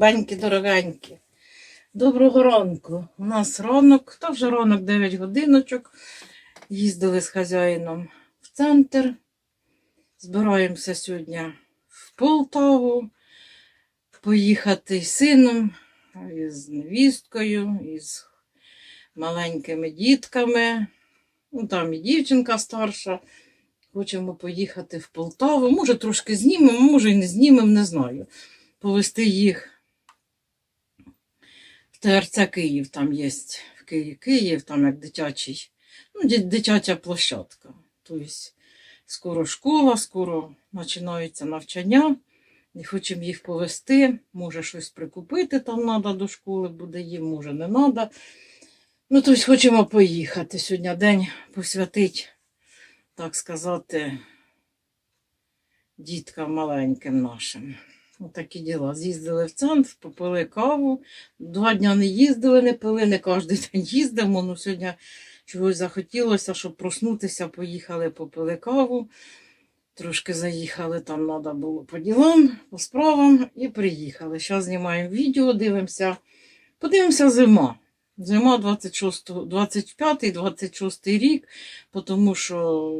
Любенькі, дорогенькі. Доброго ранку. У нас ранок, та вже ранок 9 годиночок. Їздили з хазяїном в центр. Збираємося сьогодні в Полтаву. Поїхати з сином, із невісткою, із маленькими дітками. Ну, там і дівчинка старша. Хочемо поїхати в Полтаву. Може, трошки знімемо, може і не знімемо, не знаю. Повезти їх ТРЦ Київ, там є в Києві Київ, там як дитячий, ну, дитяча площадка. Тобто скоро школа, скоро починаються навчання. І хочемо їх повезти. Може, щось прикупити там треба до школи, буде їм, може, не треба. Ну, тобто хочемо поїхати сьогодні день посвятить, так сказати, діткам маленьким нашим. Отакі діла. З'їздили в центр, попили каву. Два дня не їздили, не пили, не кожен день їздимо. Ну, сьогодні чогось захотілося, щоб проснутися, поїхали, попили каву. Трошки заїхали, там треба було по ділам, по справам і приїхали. Зараз знімаємо відео, дивимося. Подивимося зима. Зима 26, 25-26 рік, тому що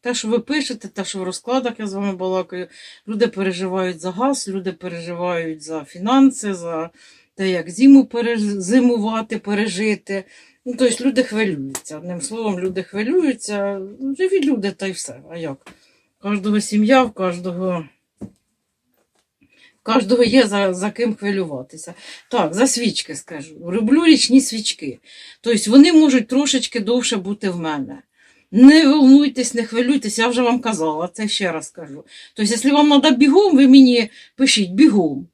те, що ви пишете, те, що в розкладах я з вами балакаю, люди переживають за газ, люди переживають за фінанси, за те, як зиму перезимувати, пережити. Ну, тобто люди хвилюються. Одним словом, люди хвилюються. Живі люди та й все. А як? У кожного сім'я, в кожного. Кожного є за, за ким хвилюватися. Так, за свічки скажу. Роблю річні свічки. Тобто вони можуть трошечки довше бути в мене. Не волнуйтесь, не хвилюйтесь, я вже вам казала, це ще раз кажу. Тобто, якщо вам треба бігом, ви мені пишіть бігом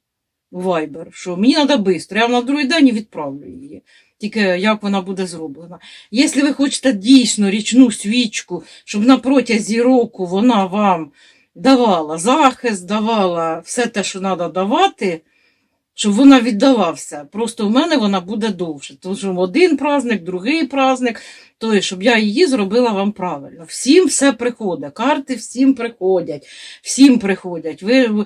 у Viber, що мені треба швидко, я вам на другий день відправлю її. Тільки як вона буде зроблена. Якщо ви хочете дійсно річну свічку, щоб на протязі року вона вам давала захист, давала все те, що треба давати, щоб вона віддавався. Просто в мене вона буде довше. Тому один праздник, другий праздник, то щоб я її зробила вам правильно. Всім все приходить. Карти всім приходять, всім приходять. Ви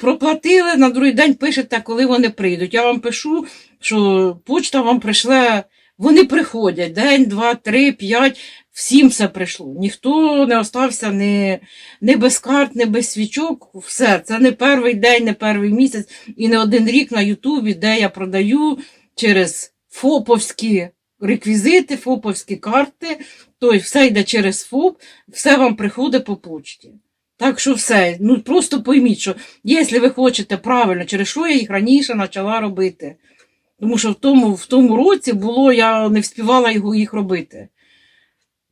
проплатили, на другий день пишете, коли вони прийдуть. Я вам пишу, що почта вам прийшле. Вони приходять день, два, три, п'ять, всім все прийшло. Ніхто не остався не, не без карт, не без свічок. Все, це не перший день, не перший місяць і не один рік на Ютубі, де я продаю через ФОПовські реквізити, ФОПовські карти. Тобто все йде через ФОП, все вам приходить по почті. Так що все, ну просто пойміть, що якщо ви хочете правильно, через що я їх раніше почала робити. Тому що в тому, в тому році було, я не його, їх робити.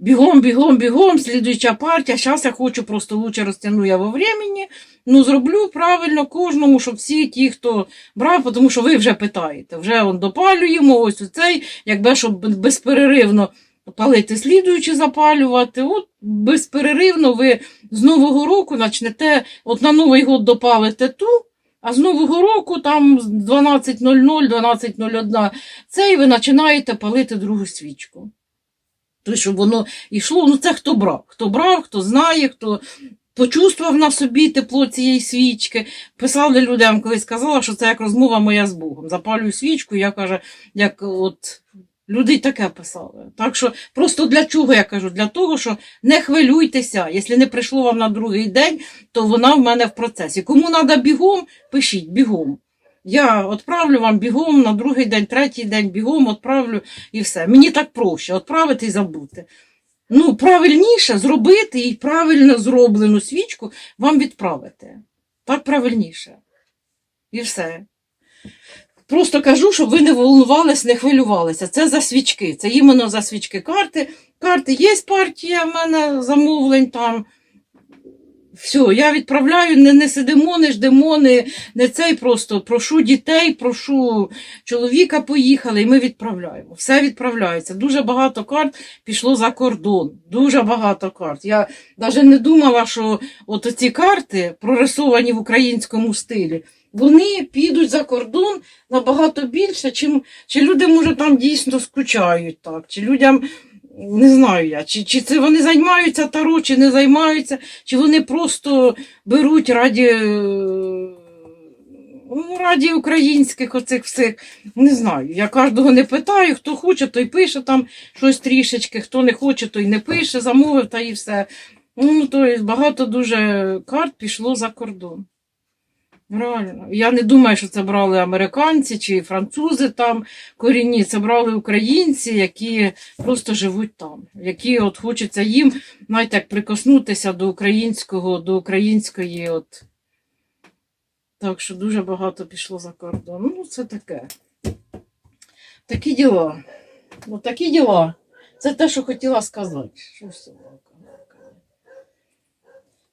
Бігом, бігом, бігом, слідуюча партія. Зараз я хочу просто лучше розтягну я во времени. Ну, зроблю правильно кожному, щоб всі ті, хто брав, тому що ви вже питаєте. Вже он допалюємо, ось оцей, якби щоб безперервно палити слідуючи запалювати. От безперервно ви з Нового року почнете, от на Новий год допалите ту, а з Нового року там з 12.00, 12.01 цей ви починаєте палити другу свічку. Тобто, щоб воно йшло, ну це хто брав, хто брав, хто знає, хто почувствував на собі тепло цієї свічки. Писали людям, коли сказала, що це як розмова моя з Богом. Запалюю свічку, я каже, як от люди таке писали. Так що просто для чого я кажу? Для того, що не хвилюйтеся. Якщо не прийшло вам на другий день, то вона в мене в процесі. Кому треба бігом, пишіть бігом. Я відправлю вам бігом на другий день, третій день бігом відправлю і все. Мені так проще відправити і забути. Ну, правильніше зробити і правильно зроблену свічку вам відправити. Так правильніше. І все. Просто кажу, щоб ви не волнувались, не хвилювалися. Це за свічки. Це іменно за свічки карти. Карти є партія в мене замовлень там. Все, я відправляю, не, не сидимо, не ждемо, не, не цей просто прошу дітей, прошу чоловіка поїхали, і ми відправляємо. Все відправляється. Дуже багато карт пішло за кордон. Дуже багато карт. Я навіть не думала, що от ці карти, прорисовані в українському стилі, вони підуть за кордон набагато більше, чим чи люди, може, там дійсно скучають так, чи людям. Не знаю я, чи, чи це вони займаються таро, чи не займаються, чи вони просто беруть раді е, Ну, раді українських оцих всіх, не знаю. Я кожного не питаю, хто хоче, той пише там щось трішечки, хто не хоче, той не пише, замовив та і все. Ну, то багато дуже карт пішло за кордон. Реально. Я не думаю, що це брали американці чи французи там корінні, це брали українці, які просто живуть там, які от хочеться їм, знаєте, як прикоснутися до українського, до української от. Так що дуже багато пішло за кордон. Ну, це таке. Такі діла. Ну, такі діла. Це те, що хотіла сказати. Що собака?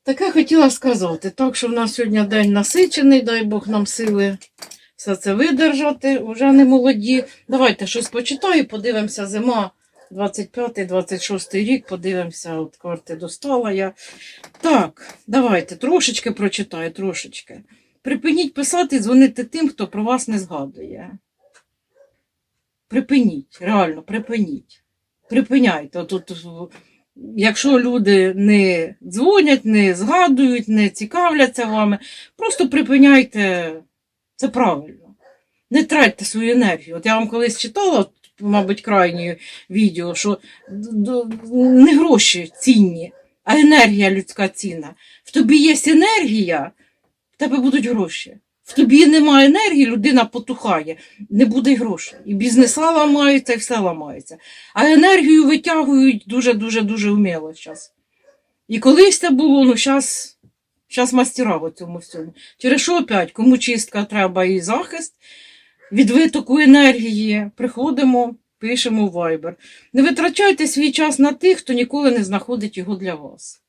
Таке хотіла сказати. Так що в нас сьогодні день насичений, дай Бог нам сили все це видержати. Уже не молоді. Давайте щось почитаю, подивимося зима. 25-26 рік, подивимося, от карти достала я. Так, давайте трошечки прочитаю, трошечки. Припиніть писати і дзвонити тим, хто про вас не згадує. Припиніть, реально, припиніть. Припиняйте. От, якщо люди не дзвонять, не згадують, не цікавляться вами, просто припиняйте. Це правильно. Не тратьте свою енергію. От я вам колись читала, мабуть, крайнє відео, що не гроші цінні, а енергія людська цінна. В тобі є енергія, в тебе будуть гроші. В тобі немає енергії, людина потухає, не буде грошей. І бізнеса ламаються, і все ламається. А енергію витягують дуже-дуже дуже вміло зараз. І колись це було, ну зараз зараз мастера в цьому всьому. Через що опять, кому чистка треба і захист від витоку енергії, приходимо, пишемо в Viber. Не витрачайте свій час на тих, хто ніколи не знаходить його для вас.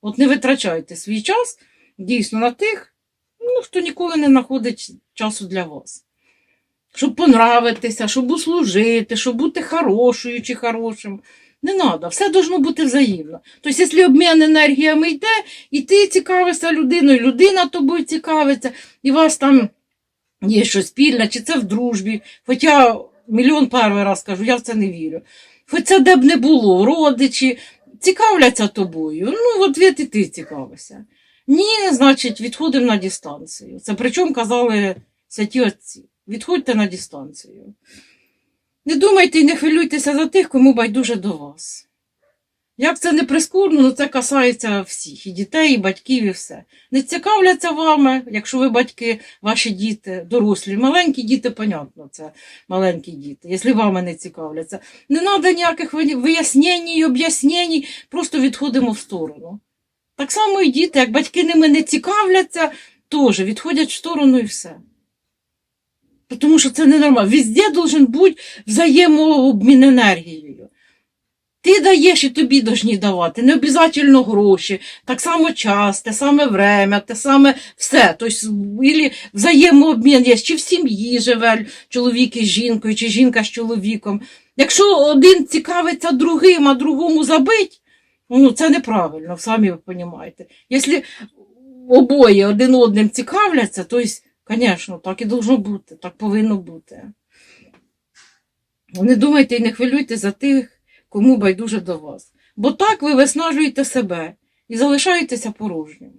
От не витрачайте свій час дійсно на тих, ну, хто ніколи не знаходить часу для вас. Щоб понравитися, щоб услужити, щоб бути хорошою чи хорошим. Не треба, все должно бути взаємно. Тобто, якщо обмін енергіями йде, і ти цікавишся людиною, людина тобою цікавиться, і у вас там є щось спільне, чи це в дружбі. Хоча мільйон перший раз кажу, я в це не вірю. Хоч це де б не було, родичі цікавляться тобою. Ну, от від і ти цікавишся. Ні, значить, відходимо на дистанцію. Це причому казали святі отці. Відходьте на дистанцію. Не думайте і не хвилюйтеся за тих, кому байдуже до вас. Як це не прискорбно, ну це касається всіх, і дітей, і батьків, і все. Не цікавляться вами, якщо ви батьки, ваші діти, дорослі, маленькі діти, понятно, це маленькі діти, якщо вами не цікавляться. Не треба ніяких вияснень і об'яснень, просто відходимо в сторону. Так само і діти, як батьки ними не цікавляться, теж відходять в сторону і все. Тому що це ненормально. Везде должен бути взаємообмін енергією. Ти даєш і тобі должні давати. Не обов'язково гроші, так само час, те саме время, те саме все. Тобто, взаємообмін є, чи в сім'ї живе чоловік із жінкою, чи жінка з чоловіком. Якщо один цікавиться другим, а другому забить, ну це неправильно, самі ви розумієте. Якщо обоє один одним цікавляться, то, звісно, так і должно бути, так повинно бути. Не думайте і не хвилюйте за тих, кому байдуже до вас. Бо так ви виснажуєте себе і залишаєтеся порожнім.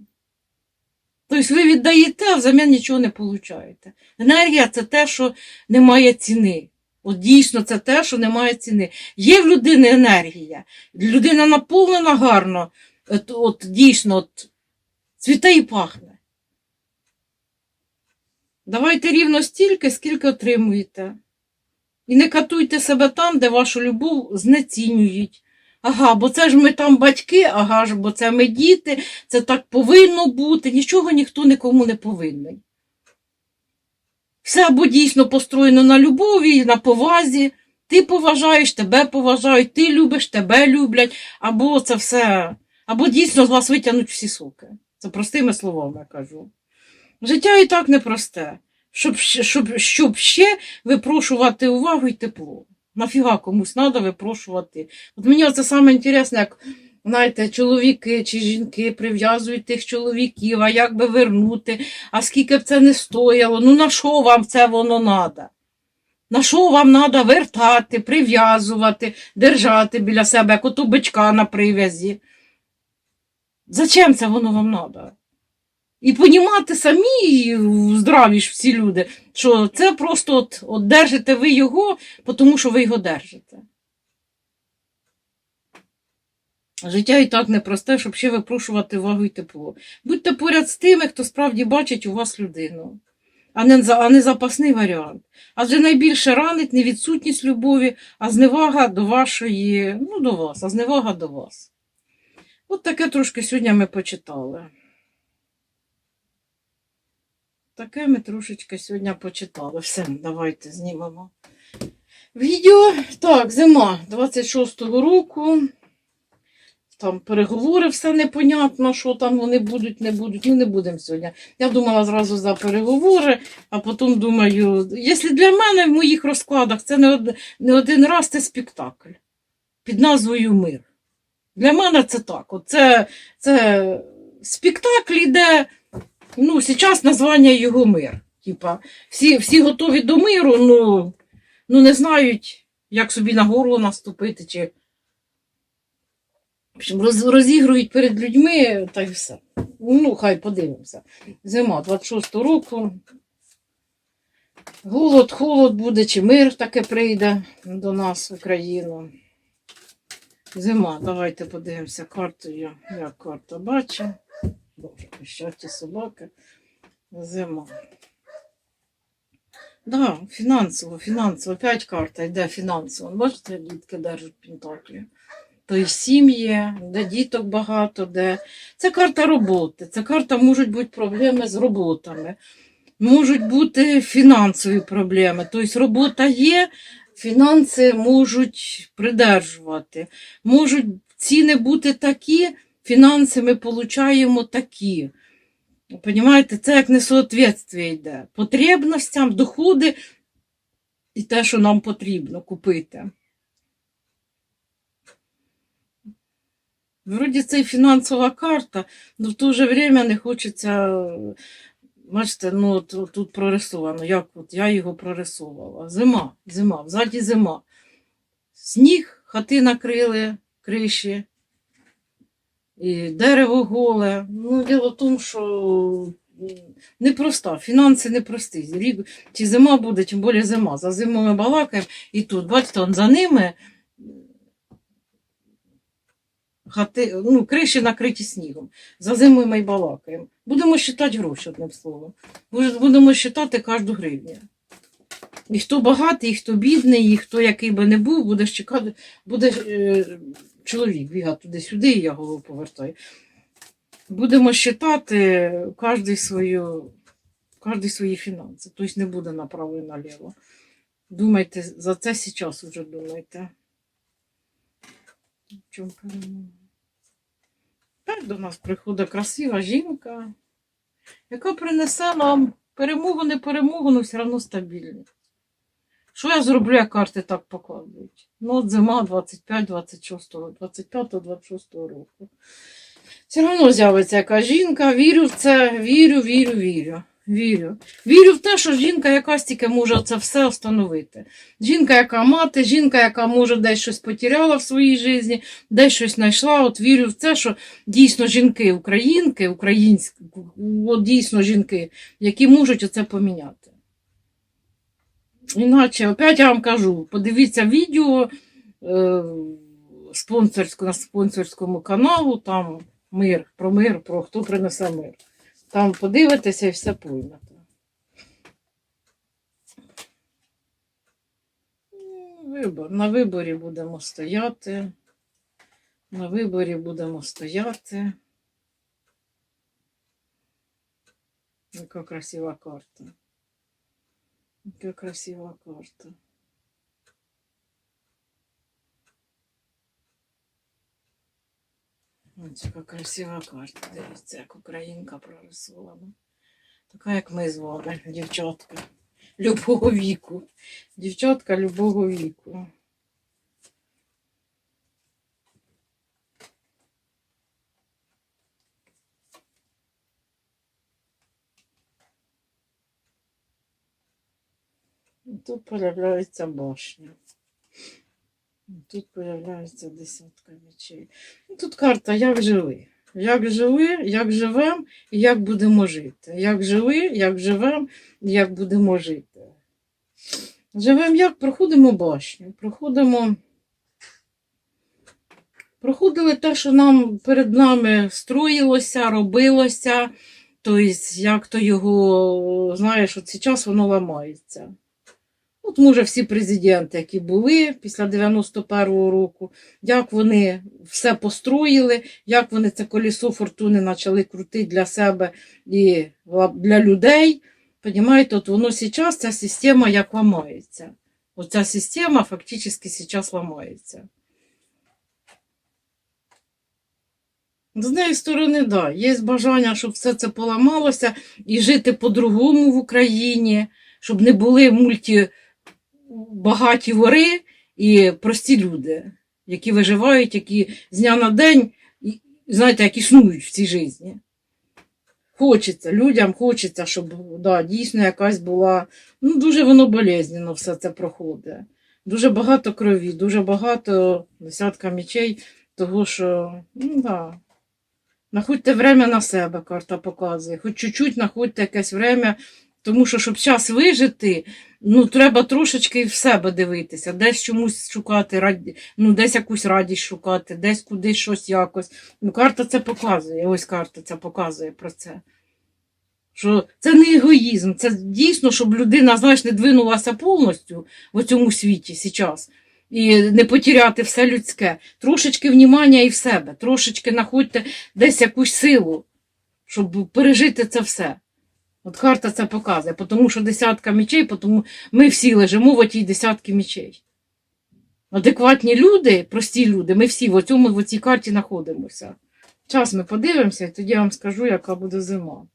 Тобто ви віддаєте, а взамін нічого не получаєте. Енергія це те, що не має ціни. От дійсно це те, що не має ціни. Є в людини енергія, людина наповнена гарно, от, от дійсно от, цвіте і пахне. Давайте рівно стільки, скільки отримуєте. І не катуйте себе там, де вашу любов знецінюють. Ага, бо це ж ми там батьки, ага ж, бо це ми діти, це так повинно бути. Нічого ніхто нікому не повинен. Все або дійсно построєно на любові, на повазі. Ти поважаєш, тебе поважають, ти любиш, тебе люблять, або це все, або дійсно з вас витягнуть всі соки. Це простими словами кажу. Життя і так непросте. Щоб, щоб, щоб ще випрошувати увагу і тепло. Нафіга комусь треба випрошувати. От мені оце саме як знаєте, чоловіки чи жінки прив'язують тих чоловіків, а як би вернути, а скільки б це не стояло, ну на що вам це воно треба? На що вам треба вертати, прив'язувати, держати біля себе, як ото бичка на прив'язі? Зачем це воно вам треба? І понімати самі здраві ж всі люди, що це просто от, от держите ви його, тому що ви його держите. Життя і так непросте, щоб ще випрошувати увагу і тепло. Будьте поряд з тими, хто справді бачить у вас людину, а не, а не запасний варіант. Адже найбільше ранить не відсутність любові, а зневага до вашої, ну, до вас, а зневага до вас. От таке трошки сьогодні ми почитали. Таке ми трошечки сьогодні почитали. Все, давайте знімемо. Відео. Так, зима 26-го року. Там переговори, все непонятно, що там вони будуть, не будуть. Ну, не будемо сьогодні. Я думала зразу за переговори, а потім думаю, якщо для мене в моїх розкладах це не, од... не один раз це спектакль під назвою Мир. Для мене це так. От Це, це спектакль іде, ну, зараз названня його мир. Типа, всі, всі готові до миру, ну, ну не знають, як собі на горло наступити, чи в общем, роз, розігрують перед людьми, та й все. Ну, хай подивимося. Зима 26-го року. Голод, холод буде, чи мир таке прийде до нас в Україну. Зима, давайте подивимося картою. Як карта бачить. Боже, щастя собаки. Зима. Да, фінансово, фінансово. Опять карта йде фінансово. Бачите, дітки держать пентаклі. Тобто сім'ї, де діток багато, де. Це карта роботи. Це карта можуть бути проблеми з роботами. Можуть бути фінансові проблеми. Тобто робота є, фінанси можуть придержувати. Можуть ціни бути такі, фінанси ми отримуємо такі. Понімаєте, це як несоответствие йде. Потребностям, доходи і те, що нам потрібно купити. Вроді це і фінансова карта, але в то же время не хочеться. Бачите, ну тут прорисовано, як от я його прорисовувала. Зима, зима, взаді зима. Сніг, хати накрили, криші, і дерево голе. Ну, діло в тому, що непроста, фінанси непрості. Рік, чи зима буде, тим більше зима. За зиму ми балакаємо, і тут, бачите, он за ними хати, ну, криші накриті снігом. За зимою ми й балакаємо. Будемо вважати гроші, одним словом. Будемо вважати кожну гривню. І хто багатий, і хто бідний, і хто який би не був, буде чекати, буде е, чоловік бігати туди-сюди, і я голову повертаю. Будемо вважати кожний свою, кожний свої фінанси. Тобто не буде направо і наліво. Думайте, за це зараз вже думайте. В чому перемога? Так до нас приходить красива жінка, яка принесе нам перемогу, не перемогу, але все одно стабільність. Що я зроблю, як карти так покладуть? Ну, от зима 25, 26, 25, 26 року. Все одно з'явиться яка жінка. Вірю в це, вірю, вірю, вірю. Вірю. Вірю в те, що жінка якась тільки може це все встановити. Жінка, яка мати, жінка, яка може десь щось потеряла в своїй житті, десь щось знайшла. От вірю в це, що дійсно жінки, українки, українські, от дійсно жінки, які можуть оце поміняти. Іначе, опять я вам кажу, подивіться відео е, спонсорську, на спонсорському каналу, там мир, про мир, про хто принесе мир. Там подивитеся і все поймете. Вибор. На виборі будемо стояти. На виборі будемо стояти. Яка красива карта. Яка красива карта. Ось яка красива карта. Дивіться, як українка прорисована. Така, як ми з вами, дівчатка. Любого віку. Дівчатка любого віку. Тут появляється башня. Тут появляється десятка мечей. Ну, Тут карта як жили. Як жили, як живемо і як будемо жити. Як жили, як живемо і як будемо жити. Живемо як? Проходимо башню, проходимо. Проходили те, що нам перед нами строїлося, робилося. Тобто, як то його, знаєш, от зараз воно ламається. От, може, всі президенти, які були після 91-го року, як вони все построїли, як вони це колесо фортуни почали крутити для себе і для людей. Понімаєте, от воно зараз, ця система як ламається. Оця система фактично зараз ламається. З неї сторони, да, є бажання, щоб все це поламалося і жити по-другому в Україні, щоб не були мультибагаті вори і прості люди, які виживають, які з дня на день, знаєте, як існують в цій житті. Хочеться, людям хочеться, щоб да, дійсно якась була. Ну, дуже воно болезненно все це проходить. Дуже багато крові, дуже багато десятка мічей, того що, ну да. Находьте время на себе, карта показує. Хоч чуть-чуть знаходьте якесь время, тому що, щоб час вижити, ну, треба трошечки в себе дивитися, десь чомусь шукати, раді- ну, десь якусь радість шукати, десь кудись щось якось. Ну, карта це показує, ось карта це показує про це. Що це не егоїзм, це дійсно, щоб людина, знаєш, не двинулася повністю в цьому світі зараз. І не потеряти все людське. Трошечки внімання і в себе, трошечки знаходьте десь якусь силу, щоб пережити це все. От карта це показує, тому що десятка мічей, тому ми всі лежимо в тій десятки мічей. Адекватні люди, прості люди, ми всі в цьому в цій карті знаходимося. Час ми подивимося, і тоді я вам скажу, яка буде зима.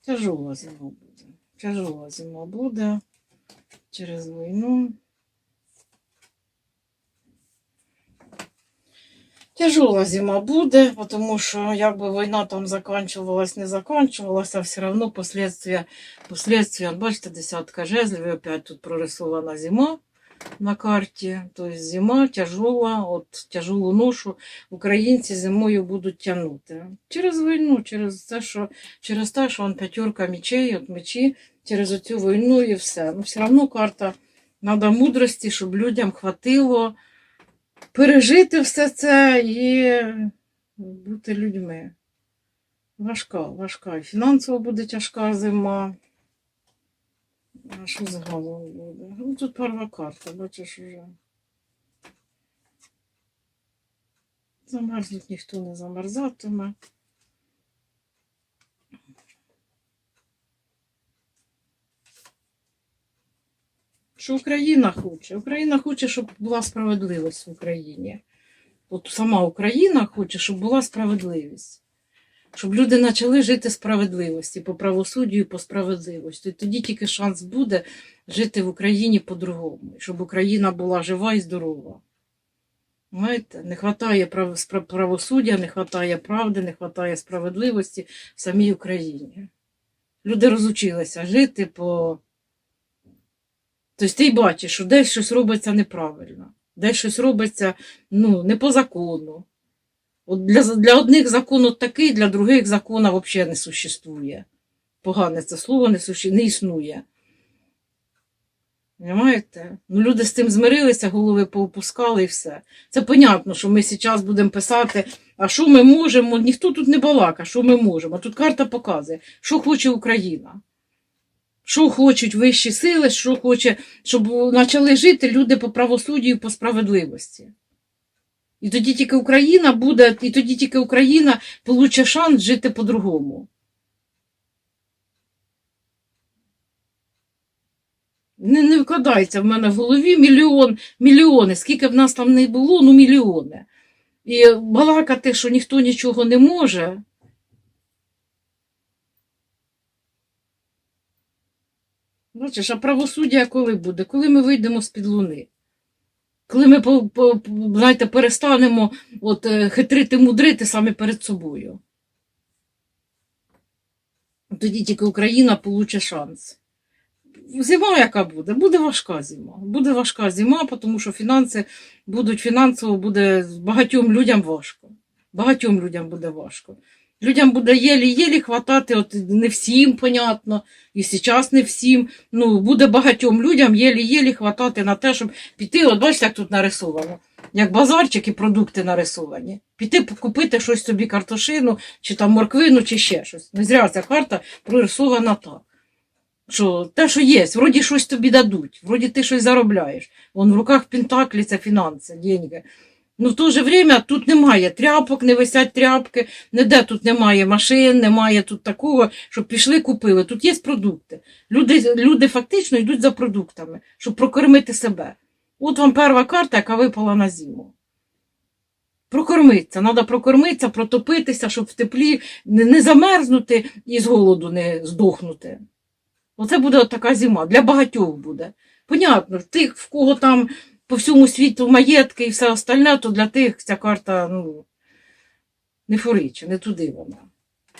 Тяжова зима буде. Тяжова зима буде через війну. Тяжела зима буде, тому що якби війна там закінчувалась, не закінчувалася, все одно последствия, последствия, бачите, десятка жезлів, опять тут прорисована зима на карті. Тобто зима тяжела, от тяжелу ношу українці зимою будуть тягнути. Через війну, через те, що через те, що он п'ятерка мечей, от мечі, через оцю війну і все. Ну, все одно карта треба мудрості, щоб людям хватило пережити все це і бути людьми. Важка, важка. І фінансово буде тяжка зима. А що з головою буде? Ну, тут перша карта, бачиш уже. Замерзнуть ніхто не замерзатиме. Що Україна хоче? Україна хоче, щоб була справедливість в Україні. От сама Україна хоче, щоб була справедливість. Щоб люди почали жити справедливості по правосуддю по справедливості. Тоді тільки шанс буде жити в Україні по-другому, щоб Україна була жива і здорова. Знаєте, не вистачає прав... правосуддя, не вистачає правди, не вистачає справедливості в самій Україні. Люди розучилися жити по. Тобто ти й бачиш, що десь щось робиться неправильно, десь щось робиться ну, не по закону. От для, для одних закон от такий, для других закона взагалі не существує. Погане це слово не, суще... не існує. Понимаєте? Ну, люди з цим змирилися, голови поопускали і все. Це понятно, що ми зараз будемо писати, а що ми можемо, ніхто тут не балака, що ми можемо. А тут карта показує, що хоче Україна. Що хочуть вищі сили, що хоче, щоб почали жити люди по правосуддю і по справедливості. І тоді тільки Україна буде, і тоді тільки Україна получить шанс жити по-другому. Не, не вкладається в мене в голові мільйон, мільйони. Скільки б нас там не було, ну мільйони. І балакати, що ніхто нічого не може. Бачиш, а правосуддя коли буде? Коли ми вийдемо з-під луни? Коли ми знаєте, перестанемо от, е, хитрити, мудрити саме перед собою. Тоді тільки Україна получить шанс. зима яка буде? Буде важка зима. Буде важка зима, тому що фінанси будуть фінансово буде багатьом людям важко. Багатьом людям буде важко. Людям буде єлі-єлі хватати, от не всім, понятно, і зараз не всім. Ну, буде багатьом людям єлі-єлі хватати на те, щоб піти, от бачите, як тут нарисовано, як базарчик і продукти нарисовані. Піти купити щось собі картошину, чи там морквину, чи ще щось. Не зря ця карта прорисована так. Що те, що є, вроді щось тобі дадуть, вроді ти щось заробляєш. Вон в руках Пентаклі це фінанси, деньги. Ну, в то же время тут немає тряпок, не висять тряпки, ніде тут немає машин, немає тут такого, щоб пішли купили. Тут є продукти. Люди, люди фактично йдуть за продуктами, щоб прокормити себе. От вам перша карта, яка випала на зиму. Прокормитися. Треба прокормитися, протопитися, щоб в теплі не, замерзнути і з голоду не здохнути. Оце буде така зима. Для багатьох буде. Понятно, тих, в кого там по всьому світу маєтки і все остальне, то для тих ця карта ну, не форича, не туди вона.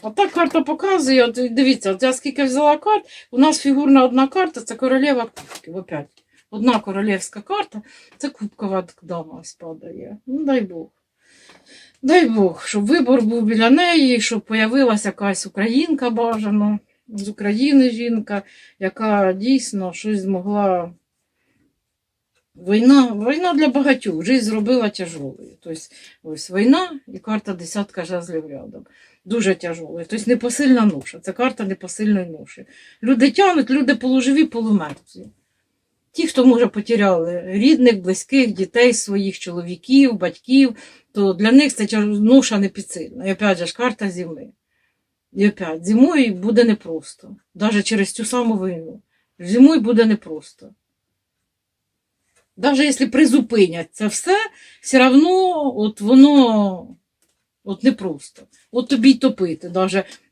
А так карта показує, от дивіться, от я скільки взяла карт, у нас фігурна одна карта, це королева кубків, опять. Одна королевська карта, це кубкова дама ось падає. Ну, дай Бог. Дай Бог, щоб вибор був біля неї, щоб появилася якась українка бажано, з України жінка, яка дійсно щось змогла. Війна, війна для багатьох, життя зробила тяжелою. Тобто, ось війна і карта десятка жезлів рядом. Дуже тяжелою. Тобто непосильна ноша. Це карта непосильної ноші. Люди тягнуть, люди полуживі, полумертві. Ті, хто, може, потеряли рідних, близьких, дітей своїх, чоловіків, батьків, то для них це ноша не підсильна. І опять же ж карта зими. І опять, зимою буде непросто. Навіть через цю саму війну. Зимою буде непросто. Навіть якщо призупинять це все, все одно от воно от непросто. От тобі й топити,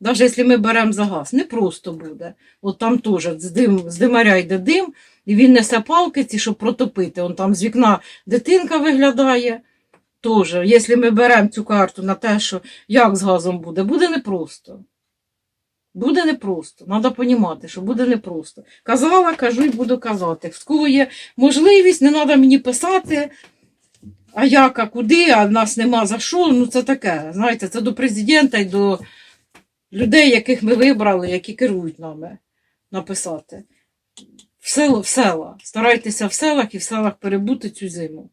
навіть, якщо ми беремо за газ, непросто буде. От там теж з, дим, з димаря йде дим, і він несе палки ці, щоб протопити. Он там з вікна дитинка виглядає. Теж, якщо ми беремо цю карту на те, що як з газом буде, буде непросто. Буде непросто. Треба розуміти, що буде непросто. Казала, кажу і буду казати. Кого є можливість, не треба мені писати, а як, а куди, а нас нема за що. Ну це таке. Знаєте, це до президента і до людей, яких ми вибрали, які керують нами написати. В село, в села. Старайтеся в селах і в селах перебути цю зиму.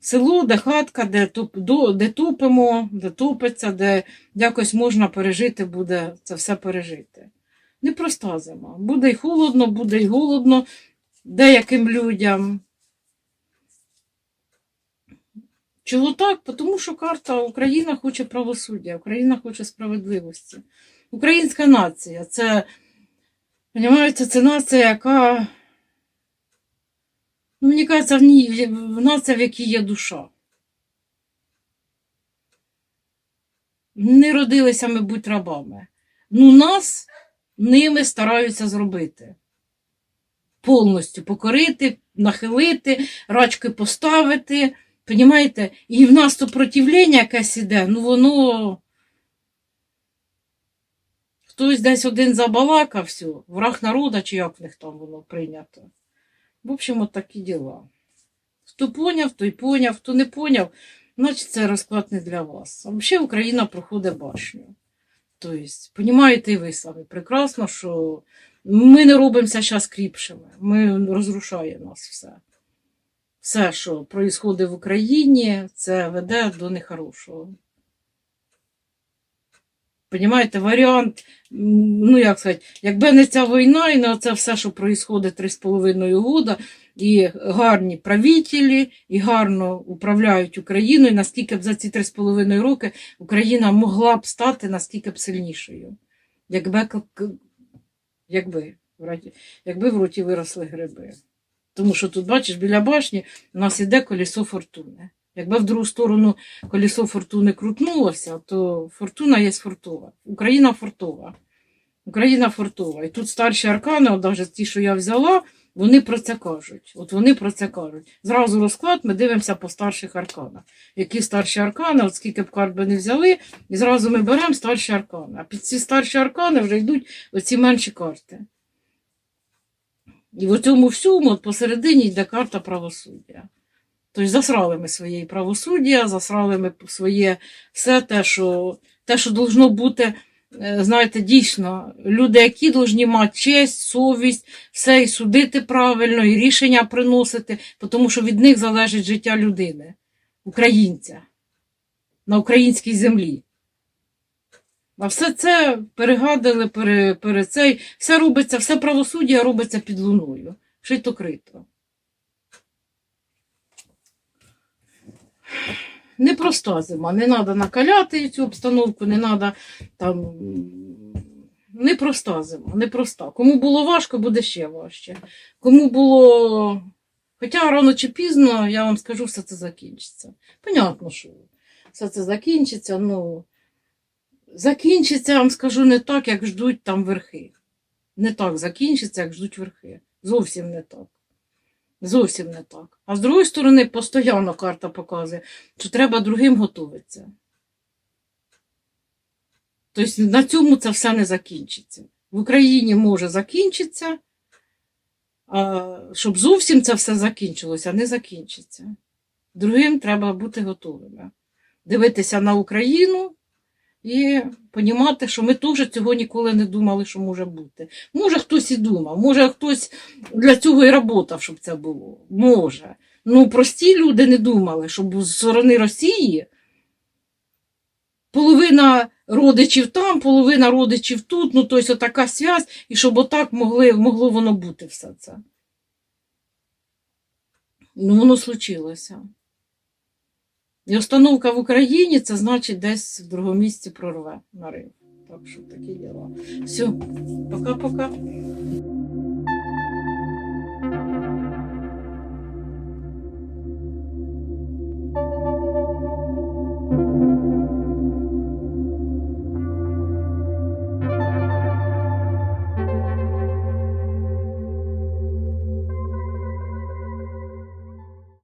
Село, де хатка, де, туп, де тупимо, де тупиться, де якось можна пережити, буде це все пережити. Непроста зима. Буде й холодно, буде й голодно деяким людям. Чого так? Тому що карта Україна хоче правосуддя, Україна хоче справедливості. Українська нація це, розумієте, це нація, яка, мені кажеться, в ній в- нація, в якій є душа. Не родилися ми бути рабами. Ну, нас ними стараються зробити. Повністю покорити, нахилити, рачки поставити. Понімаєте? І в нас то противлення якесь іде, ну воно. Хтось десь один забалакав все, враг народа, чи як в них там воно прийнято. В общем, от такі діла. Хто поняв, той поняв, хто не поняв, значить це розклад не для вас. А взагалі Україна проходить башню. Тобто, понімаєте і ви самі прекрасно, що ми не робимося зараз кріпшими. Ми розрушає нас все все, що відбувається в Україні, це веде до нехорошого. Понімаєте, варіант, ну як сказати, якби не ця війна і не це все, що відбувається три з половиною года, і гарні правителі, і гарно управляють Україною, наскільки б за ці три з половиною роки Україна могла б стати наскільки б сильнішою. Якби, якби, якби в роті виросли гриби. Тому що тут, бачиш, біля башні у нас іде колесо фортуни. Якби в другу сторону колесо фортуни крутнулося, то фортуна є фортова. Україна фортова. Україна фортова. І тут старші аркани, от навіть ті, що я взяла, вони про це кажуть. От вони про це кажуть. Зразу розклад ми дивимося по старших арканах. Які старші аркани, от скільки б карт би не взяли, і зразу ми беремо старші аркани. А під ці старші аркани вже йдуть оці менші карти. І в цьому всьому от посередині йде карта правосуддя. Тобто засрали ми своє правосуддя, засрали ми своє все те, що, те, що должно бути, е, знаєте, дійсно, люди, які повинні мати честь, совість, все і судити правильно, і рішення приносити, тому що від них залежить життя людини, українця на українській землі. А все це перегадали, пере, пере цей, все робиться, все правосуддя робиться під луною. Шито крито. Непроста зима, не треба накаляти цю обстановку, не треба там. Непроста зима, непроста. Кому було важко, буде ще важче. Кому було. Хоча рано чи пізно, я вам скажу, все це закінчиться. Понятно, що все це закінчиться, ну закінчиться, я вам скажу, не так, як ждуть там верхи. Не так закінчиться, як ждуть верхи. Зовсім не так. Зовсім не так. А з другої сторони, постійно карта показує, що треба другим готуватися. Тобто на цьому це все не закінчиться. В Україні може закінчитися, щоб зовсім це все закінчилося, не закінчиться. Другим треба бути готовими. Дивитися на Україну і розуміти, що ми теж цього ніколи не думали, що може бути. Може, хтось і думав, може, хтось для цього і працював, щоб це було. Може. Ну, прості люди не думали, щоб з сторони Росії половина родичів там, половина родичів тут, ну, тобто така связь, і щоб отак могли, могло воно бути все це. Ну, воно случилося. І установка в Україні це значить десь в другому місці прорве нарив. Так що такі діла. Все, пока-пока.